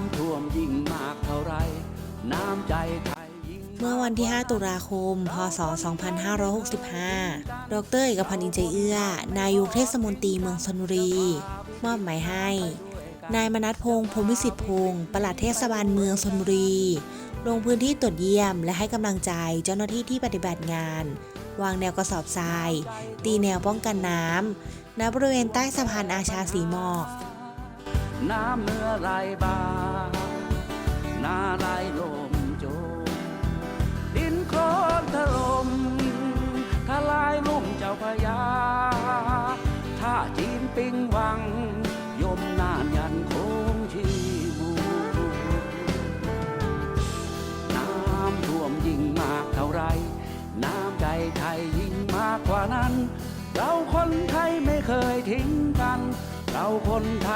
ำท่วมยิ่งมากเท่าไร น้ำใจไทยยิ่งเมื่อวันที่ 5 ตุลาคม พศ 2565 ดรเอกพันธ์อินใจเอื้อ นายกเทศมนตรีเมืองชนบุรี มอบหมายให้ นายมนัทพงศ์พรมวิสิทธิพงศ์ปลัดเทศบาลเมืองชนบุรี ลงพื้นที่ตรวจเยี่ยม และให้กำลังใจเจ้าหน้าที่ที่ปฏิบัติงาน วางแนวกระสอบทราย ตีแนวป้องกันน้ำณบริเวณใต้สะพานอาชาสีหมอก น้ำเนื้อไหลบางนาไหลลมโจม ดินโคลนถล่มทลายลุ่มเจ้าพยา ถ้าจีนปิงวัง ยมนานยันคงชีบูน้ำท่วมยิ่งมากเท่าไร น้ำใจไทยยิ่งมากกว่านั้น เราคนไทยไม่เคยทิ้งกัน เราคนไทย